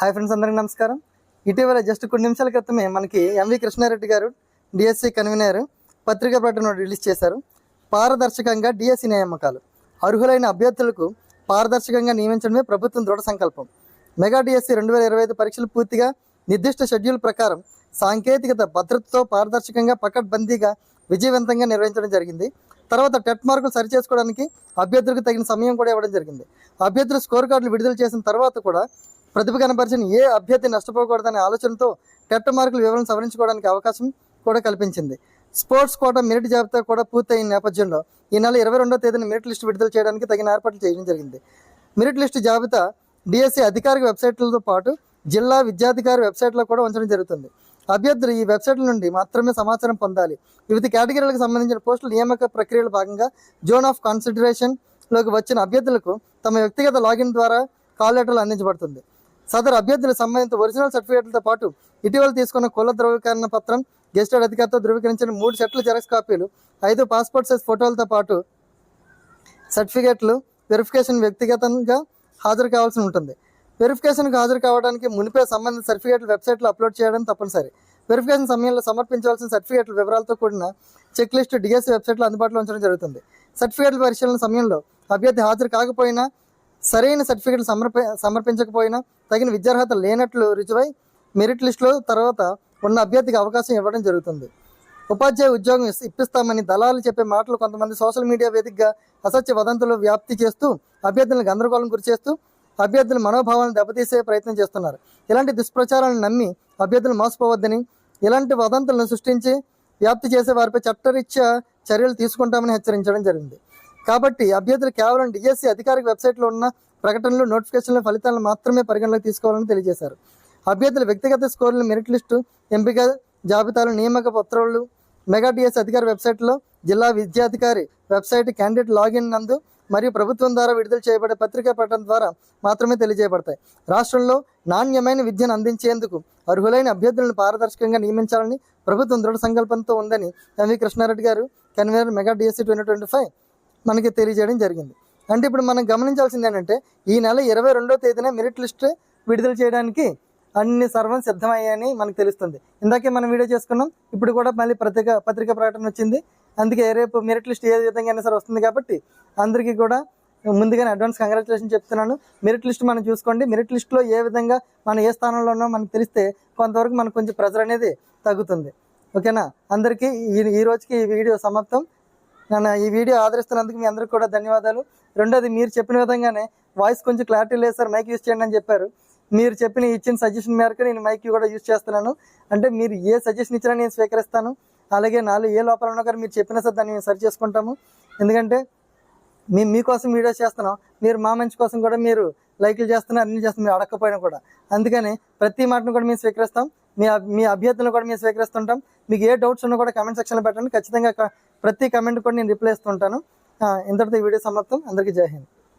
Hi friends అందరికీ నమస్కారం. ఇటీవల జస్ట్ కొన్ని నిమిషాల క్రితమే మనకి ఎంవి కృష్ణారెడ్డి గారు డిఎస్సి కన్వీనర్ పత్రికా ప్రకటన రిలీజ్ చేశారు. పారదర్శకంగా డిఎస్సి నియామకాలు. అర్హులైన అభ్యర్థులకు పారదర్శకంగా నియమించడమే ప్రభుత్వం దృఢ సంకల్పం. మెగా డిఎస్సి రెండు వేల ఇరవై ఐదు పరీక్షలు పూర్తిగా నిర్దిష్ట షెడ్యూల్ ప్రకారం సాంకేతికత భద్రతతో పారదర్శకంగా పకడ్బందీగా విజయవంతంగా నిర్వహించడం జరిగింది. తర్వాత టెట్ మార్కులు సరిచేసుకోవడానికి అభ్యర్థులకు తగిన సమయం కూడా ఇవ్వడం జరిగింది. అభ్యర్థులు స్కోర్ కార్డులు విడుదల చేసిన తర్వాత కూడా ప్రతిభ కనపరిచిన ఏ అభ్యర్థి నష్టపోకూడదనే ఆలోచనతో టెట్ మార్కుల వివరణ సవరించుకోవడానికి అవకాశం కూడా కల్పించింది. స్పోర్ట్స్ కోట మెరిట్ జాబితా కూడా పూర్తయిన నేపథ్యంలో ఈ నెల ఇరవై రెండో తేదీన మెరిట్ లిస్టు విడుదల చేయడానికి తగిన ఏర్పాట్లు చేయడం జరిగింది. మెరిట్ లిస్టు జాబితా డిఎస్సి అధికారిక వెబ్సైట్లతో పాటు జిల్లా విద్యాధికారి వెబ్సైట్లో కూడా ఉంచడం జరుగుతుంది. అభ్యర్థులు ఈ వెబ్సైట్ల నుండి మాత్రమే సమాచారం పొందాలి. వివిధ కేటగిరీలకు సంబంధించిన పోస్టుల నియామక ప్రక్రియలో భాగంగా జోన్ ఆఫ్ కన్సిడరేషన్లోకి వచ్చిన అభ్యర్థులకు తమ వ్యక్తిగత లాగిన్ ద్వారా కాల్ లెటర్లు అందించబడుతుంది. సదరు అభ్యర్థుల సంబంధిత ఒరిజినల్ సర్టిఫికేట్లతో పాటు ఇటీవల తీసుకున్న కుల ధృవీకరణ పత్రం గెస్టెడ్ అధికారితో ధృవీకరించిన మూడు సెట్ల జెరాక్స్ కాపీలు ఐదు పాస్పోర్ట్ సైజ్ ఫోటోలతో పాటు సర్టిఫికేట్లు వెరిఫికేషన్ వ్యక్తిగతంగా హాజరు కావాల్సి ఉంటుంది. వెరిఫికేషన్కు హాజరు కావడానికి మునిపే సంబంధిత సర్టిఫికేట్లు వెబ్సైట్లో అప్లోడ్ చేయడం తప్పనిసరి. వెరిఫికేషన్ సమయంలో సమర్పించవలసిన సర్టిఫికేట్ల వివరాలతో కూడిన చెక్ లిస్ట్ డిఎస్సి వెబ్సైట్లో అందుబాటులో ఉంచడం జరుగుతుంది. సర్టిఫికేట్ల పరిశీలన సమయంలో అభ్యర్థి హాజరు కాకపోయినా సరైన సర్టిఫికేట్లు సమర్ప సమర్పించకపోయినా తగిన విద్యార్హత లేనట్లు రుజువై మెరిట్ లిస్టులో తర్వాత ఉన్న అభ్యర్థికి అవకాశం ఇవ్వడం జరుగుతుంది. ఉపాధ్యాయ ఉద్యోగం ఇప్పిస్తామని దళాలు చెప్పే మాటలు కొంతమంది సోషల్ మీడియా వేదికగా అసత్య వదంతులు వ్యాప్తి చేస్తూ అభ్యర్థులను గందరగోళం గురిచేస్తూ అభ్యర్థుల మనోభావాలను దెబ్బతీసే ప్రయత్నం చేస్తున్నారు. ఇలాంటి దుష్ప్రచారాలను నమ్మి అభ్యర్థులు మోసపోవద్దని ఇలాంటి వదంతులను సృష్టించి వ్యాప్తి చేసే వారిపై చట్టరీత్యా చర్యలు తీసుకుంటామని హెచ్చరించడం జరిగింది. కాబట్టి అభ్యర్థులు కేవలం డిఎస్సి అధికారిక వెబ్సైట్లో ఉన్న ప్రకటనలు నోటిఫికేషన్ల ఫలితాలను మాత్రమే పరిగణలోకి తీసుకోవాలని తెలియజేశారు. అభ్యర్థుల వ్యక్తిగత స్కోర్లు మెరిట్ లిస్టు ఎంపిక జాబితాలు నియామక పత్రాలు మెగా డిఎస్ అధికారి వెబ్సైట్లో జిల్లా విద్యాధికారి వెబ్సైట్ క్యాండిడేట్ లాగిన్ నందు మరియు ప్రభుత్వం ద్వారా విడుదల చేయబడే పత్రికా పట్టణం ద్వారా మాత్రమే తెలియజేయబడతాయి. రాష్ట్రంలో నాణ్యమైన విద్యను అందించేందుకు అర్హులైన అభ్యర్థులను పారదర్శకంగా నియమించాలని ప్రభుత్వం దృఢ సంకల్పంతో ఉందని ఎంవి కృష్ణారెడ్డి గారు convener mega DSC twenty twenty five మనకి తెలియజేయడం జరిగింది. అంటే ఇప్పుడు మనం గమనించాల్సింది ఏంటంటే ఈ నెల ఇరవై రెండో తేదీన మెరిట్ లిస్ట్ విడుదల చేయడానికి అన్ని సర్వం సిద్ధమయ్యాయని మనకు తెలుస్తుంది. ఇందాకే మనం వీడియో చేసుకున్నాం ఇప్పుడు కూడా మళ్ళీ పత్రిక పత్రిక ప్రకటన వచ్చింది. అందుకే రేపు మెరిట్ లిస్ట్ ఏ విధంగా అయినా సరే వస్తుంది కాబట్టి అందరికీ కూడా ముందుగానే అడ్వాన్స్ కంగ్రాచులేషన్ చెప్తున్నాను. మెరిట్ లిస్ట్ మనం చూసుకోండి. మెరిట్ లిస్ట్లో ఏ విధంగా మనం ఏ స్థానంలో ఉన్నామో మనకు తెలిస్తే కొంతవరకు మనకు కొంచెం ప్రెజర్ అనేది తగ్గుతుంది. ఓకేనా? అందరికీ ఈ ఈ రోజుకి ఈ వీడియో సమాప్తం. నన్ను ఈ వీడియో ఆదరిస్తున్నందుకు మీ అందరికీ కూడా ధన్యవాదాలు. రెండోది మీరు చెప్పిన విధంగానే వాయిస్ కొంచెం క్లారిటీ లేదు సార్ మైక్ యూస్ చేయండి అని చెప్పారు. మీరు చెప్పిన ఇచ్చిన సజెషన్ మేరకు నేను మైక్ కూడా యూజ్ చేస్తున్నాను. అంటే మీరు ఏ సజెషన్ ఇచ్చినా నేను స్వీకరిస్తాను. అలాగే నాలుగు ఏ లోపాలు ఉన్నా కానీ మీరు చెప్పినా సార్ దాన్ని మేము సరి చేసుకుంటాము. ఎందుకంటే మేము మీకోసం వీడియోస్ చేస్తున్నాం. మీరు మా మంచి కోసం కూడా మీరు లైక్లు చేస్తున్నారు అన్ని చేస్తున్నారు మీరు అడగకపోయినా కూడా. అందుకని ప్రతి మాటను కూడా మేము స్వీకరిస్తాం. మీ మీ అభ్యర్థులను కూడా మేము స్వీకరిస్తుంటాం. మీకు ఏ డౌట్స్ ఉన్నా కూడా కమెంట్ సెక్షన్లో పెట్టండి. ఖచ్చితంగా ప్రతి కమెంట్ కూడా నేను రిప్లై ఇస్తుంటాను. ఇంతటితో ఈ వీడియో సమాప్తం. అందరికీ జై హింద్.